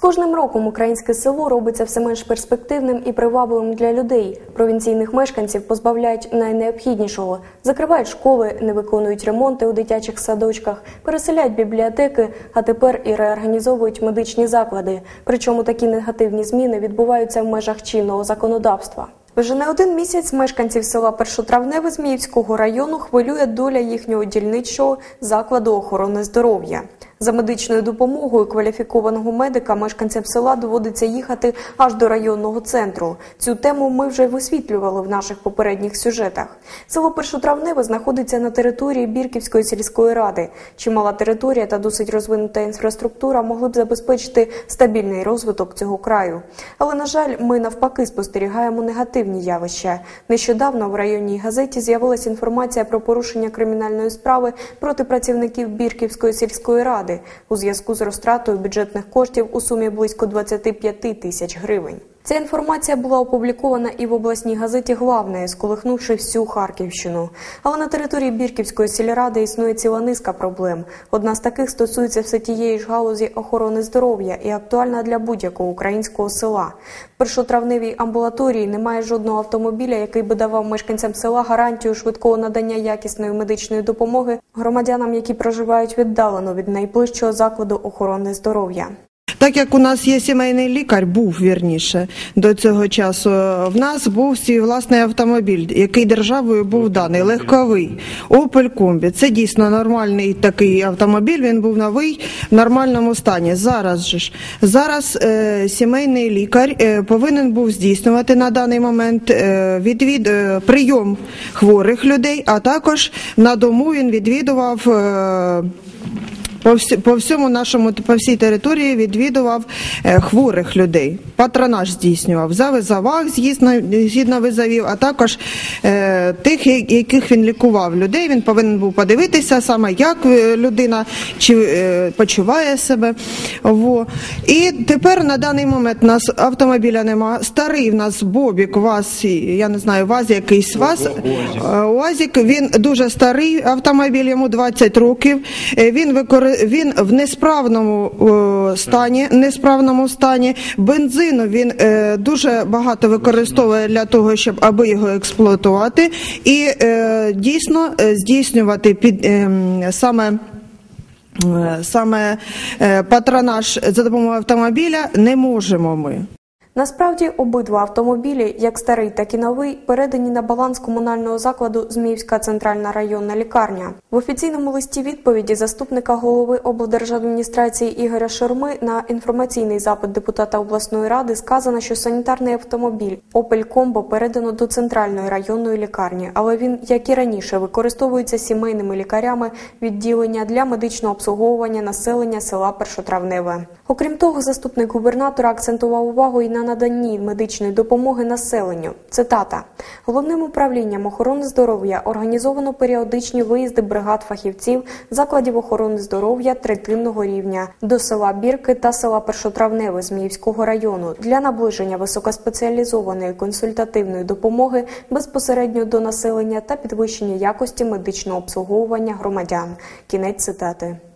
кожним роком українське село робиться все менш перспективним і привабливим для людей. Провінційних мешканців позбавляють найнеобхіднішого, закривають школи, не виконують ремонти у дитячих садочках, переселяють бібліотеки, а тепер і реорганізовують медичні заклади. Причому такі негативні зміни відбуваються в межах чинного законодавства. Вже не один місяць мешканців села Першотравневе Зміївського району хвилює доля їхнього дільничого закладу охорони здоров'я. За медичною допомогою кваліфікованого медика мешканцям села доводиться їхати аж до районного центру. Цю тему ми вже висвітлювали в наших попередніх сюжетах. Село Першотравневе знаходиться на території Бірківської сільської ради. Чимала територія та досить розвинута інфраструктура могли б забезпечити стабільний розвиток цього краю. Але на жаль, ми навпаки спостерігаємо негативні явища. Нещодавно в районній газеті з'явилася інформація про порушення кримінальної справи проти працівників Бірківської сільської ради у зв'язку з розтратою бюджетних коштів у сумі близько 25 тисяч гривень. Ця інформація була опублікована і в обласній газеті Главне, сколихнувши всю Харківщину. Але на території Бірківської сільради існує ціла низка проблем. Одна з таких стосується все тієї ж галузі охорони здоров'я і актуальна для будь-якого українського села. В першотравневій амбулаторії немає жодного автомобіля, який би давав мешканцям села гарантію швидкого надання якісної медичної допомоги громадянам, які проживають віддалено від найближчого закладу охорони здоров'я. Так як у нас є сімейний лікар, був вірніше до цього часу. В нас був свій власний автомобіль, який державою був даний легковий Opel Combi. Це дійсно нормальний такий автомобіль. Він був новий в нормальному стані. Зараз же ж зараз е, сімейний лікар е, повинен був здійснювати на даний момент е, відвід е, прийом хворих людей, а також на дому він відвідував. Е, по, всі, по всьому нашому по всій території відвідував е, хворих людей. Патронаж здійснював за визовах, згідно, визовів, а також е, тих, яких він лікував людей. Він повинен був подивитися саме, як е, людина чи е, почуває себе. Во. І тепер на даний момент у нас автомобіля нема. Старий в нас Бобік, ВАЗ, я не знаю, ВАЗ якийсь ВАЗ. Е, УАЗик, він дуже старий автомобіль, йому 20 років. Він викори... він в несправному е, стані, несправному стані. Бензину він е, дуже багато використовує для того, щоб аби його експлуатувати, і е, дійсно здійснювати під саме. Саме патронаж за допомогою автомобіля не можемо ми. Насправді обидва автомобілі, як старий, так і новий, передані на баланс комунального закладу Зміївська центральна районна лікарня. В офіційному листі відповіді заступника голови облдержадміністрації Ігоря Шурми на інформаційний запит депутата обласної ради сказано, що санітарний автомобіль Opel Combo передано до центральної районної лікарні, але він, як і раніше, використовується сімейними лікарями відділення для медичного обслуговування населення села Першотравневе. Окрім того, заступник губернатора акцентував увагу і на наданні медичної допомоги населенню. Цитата: головним управлінням охорони здоров'я організовано періодичні виїзди бригад фахівців закладів охорони здоров'я третинного рівня до села Бірки та села Першотравневе Зміївського району для наближення високоспеціалізованої консультативної допомоги безпосередньо до населення та підвищення якості медичного обслуговування громадян. Кінець цитати.